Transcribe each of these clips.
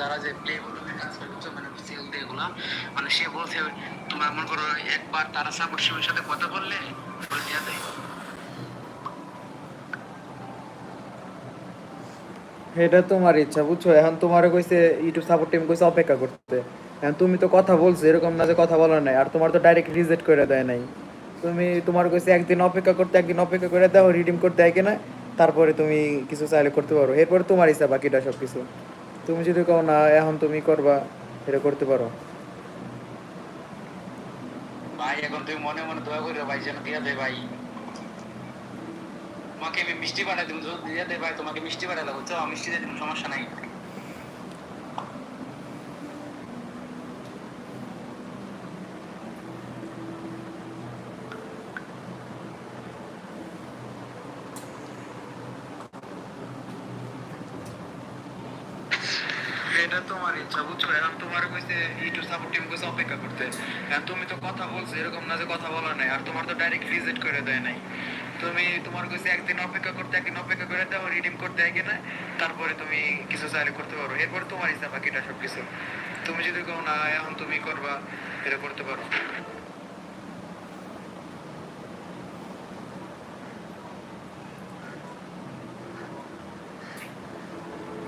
যারা যে প্লে মানে সেল মানে সে বলছে, তোমার মনে করো একবার তারা সাপোর্ট সাথে কথা বললে এটা তোমার ইচ্ছা, বুঝছ? এখন তোমার কইছে, ইউটিউব সাপোর্ট টিম কইছে অপেক্ষা করতে। তুমি তো কথা বলছো, এরকম না যে কথা বলার নাই। আর তোমার তো ডাইরেক্ট রিজেক্ট করে দেয় নাই। তুমি তোমার কইছে, একদিন অপেক্ষা করতে, একদিন অপেক্ষা করে দাও রিডিম করতে হয় কিনা, তারপরে তুমি কিছু চাইলে করতে পারো। এরপরে তোমার ইচ্ছা বাকিটা সব কিছু তুমি যদি কও, না, এখন তুমি করবা, এটা করতে পারো। ভাই, এখন তুমি মনে মনে দোয়া করে ভাই, যেন দিয়া দেয়, ভাই। তোমাকে আমি মিষ্টি বানাই দিব দিয়া দেয়, ভাই, তোমাকে মিষ্টি পাঠাই দেবো, বুঝছ? মিষ্টি দিয়ে সমস্যা নাই। এটা তোমার ইচ্ছা, বুঝছ? এখন তোমার কইছে ইউটিউব সাপোর্ট টিম কইছে অপেক্ষা করতে। এখন তুমি তো কথা বলছো, এরকম না যে কথা বলা নাই। আর তোমার তো ডাইরেক্ট রিজেক্ট করে দেয় নাই। তুমি, তোমার কইছে, একদিন অপেক্ষা করতে, একদিন অপেক্ষা করে দাও রিডিম করতে তারপরে তুমি কিছু চাইলে করতে পারো। এরপর তোমার ইচ্ছা বাকিটা সব কিছু তুমি যদি কও না, এখন তুমি করবা এটা করতে পারো।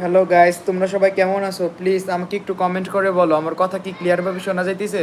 হ্যালো গাইস তোমরা সবাই কেমন আছো? প্লিজ আমাকে একটু কমেন্ট করে বলো, আমার কথা কি ক্লিয়ারভাবে শোনা যাইতেছে?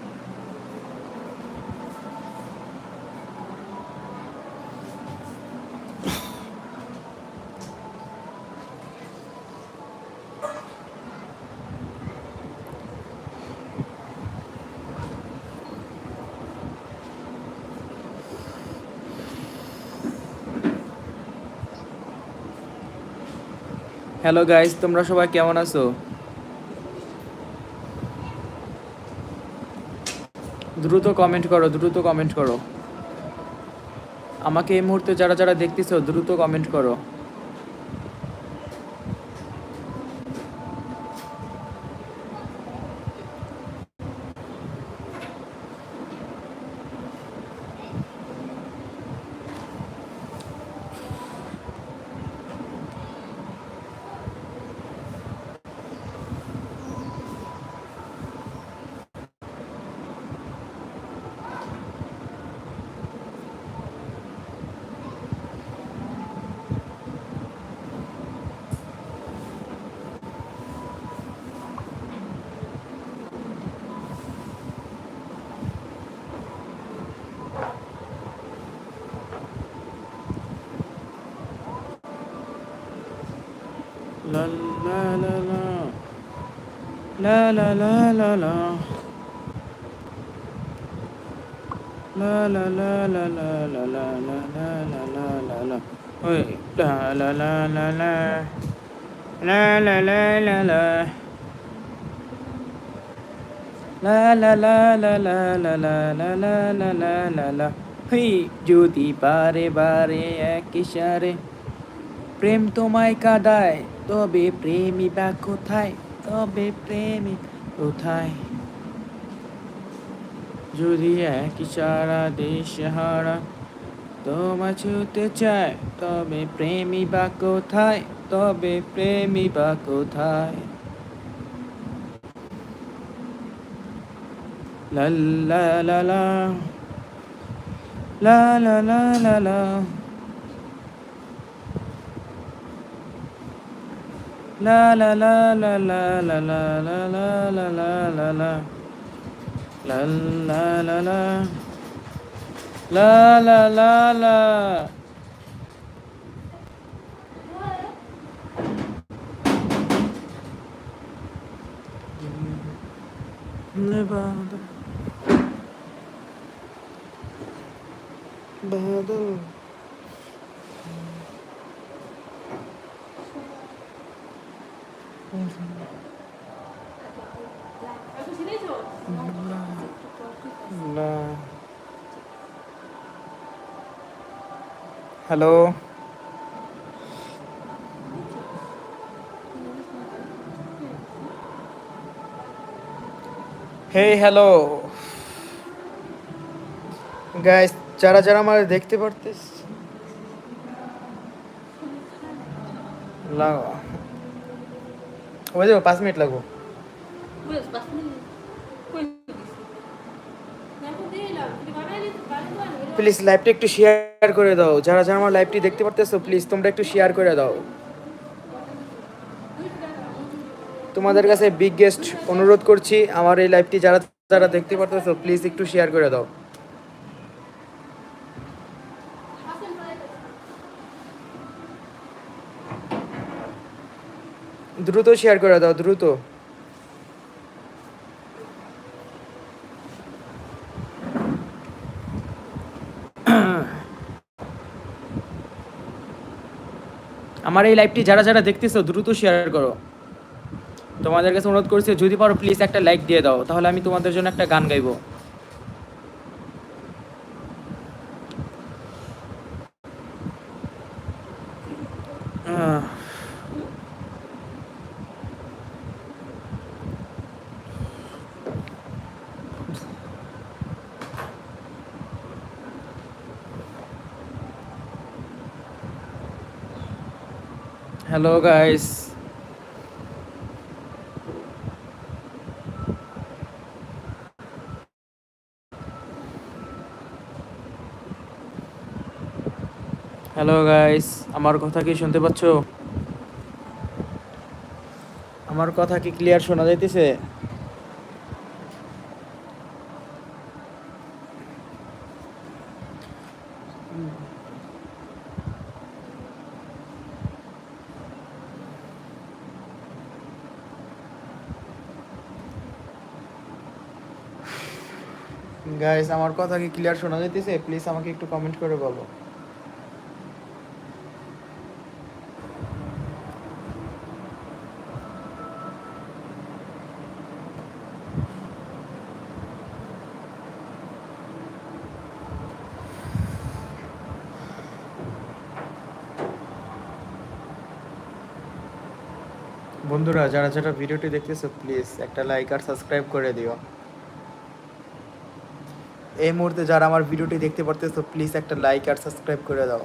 Hello guys তোমরা সবাই কেমন আছো? দ্রুত কমেন্ট করো, দ্রুত কমেন্ট করো। আমাকে এই মুহূর্তে যারা যারা দেখতেছো, দ্রুত কমেন্ট করো। La la la la. La la la la la. La la la la la la la la la la la la la. Oi, la la la la la. La la la la la. লা লা লা লা লা লা লা লা লা লা লা লা লা হুই যদি বারে বারে এক ইশারে প্রেম তোমায় কাদায় তবে প্রেমী বা কোথায়? তবে প্রেমী কোথায়? যদি এক ইশারা দেশে হারা তোমায় ছুতে চায়, তবে প্রেমী বা কোথায়? তবে প্রেমী বা কোথায়? লা লা লা লা লা লা লা লা। La la la la la la la la la la la la la La la la la La la la la Nevada Badal hello hey hello guys যারা যারা আমার দেখতে পারতেস লাগো ওই যাব পাঁচ মিনিট লাগবো। প্লিজ লাইভটা একটু শেয়ার করে দাও। যারা যারা আমার লাইভটি দেখতে পারতেছো প্লিজ তোমরা একটু শেয়ার করে দাও। তোমাদের কাছে বিগেস্ট অনুরোধ করছি আমার এই লাইভটি যারা যারা দেখতে পারতেছো প্লিজ একটু শেয়ার করে দাও। দ্রুত শেয়ার করে দাও, দ্রুত। আমার এই লাইভটি যারা যারা দেখতেছো, দ্রুত শেয়ার করো। তোমাদের কাছে অনুরোধ করছি, যদি পারো প্লিজ একটা লাইক দিয়ে দাও, তাহলে আমি তোমাদের জন্য একটা গান গাইবো। হ্যালো গাইস হ্যালো গাইস আমার কথা কি শুনতে পাচ্ছো? আমার কথা কি ক্লিয়ার শোনা যাইতেছে? গাইস আমার কথা কি ক্লিয়ার শোনা যাইতেছে? প্লিজ আমাকে একটু কমেন্ট করে বলো। বন্ধুরা, যারা যারা ভিডিওটি দেখতেছো প্লিজ একটা লাইক আর সাবস্ক্রাইব করে দিও। এই মুহূর্তে যারা আমার ভিডিওটি দেখতে পারতেছো প্লিজ একটা লাইক আর সাবস্ক্রাইব করে দাও।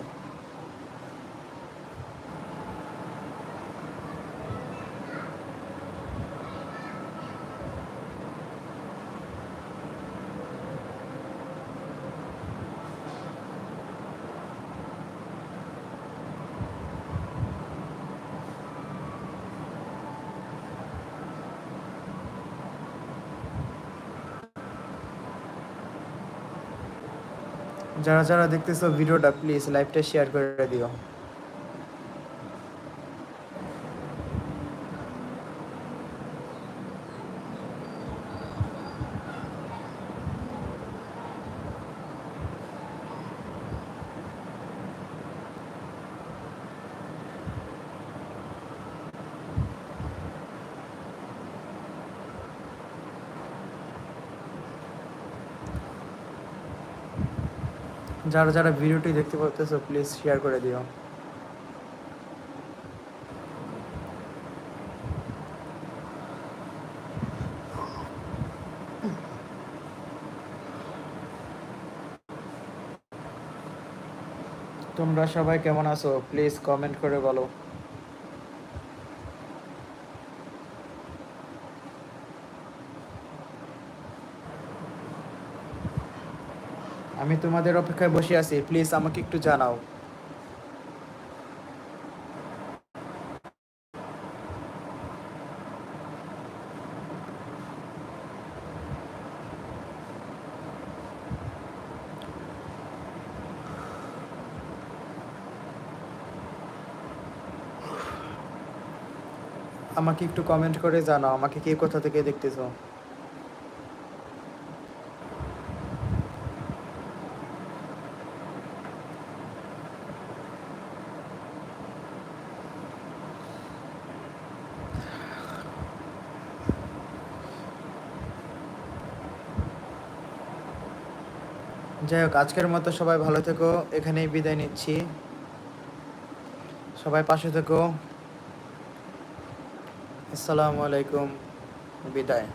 যারা যারা দেখতেছো ভিডিওটা প্লিজ লাইভটা শেয়ার করে দিও। যারা যারা ভিডিওটি দেখতে পাচ্তেছো প্লিজ শেয়ার করে দিও। তোমরা সবাই কেমন আছো? প্লিজ কমেন্ট করে বলো। আমি তোমাদের অপেক্ষায় বসে আছি। প্লিজ, আমাকে একটু জানাও। আমাকে একটু কমেন্ট করে জানাও। আমাকে কে কোথা থেকে দেখতেছো? যাই হোক, আজকের মতো সবাই ভালো থেকো, এখানেই বিদায় নিচ্ছি। সবাই পাশে থেকো। আসসালামু আলাইকুম, বিদায়।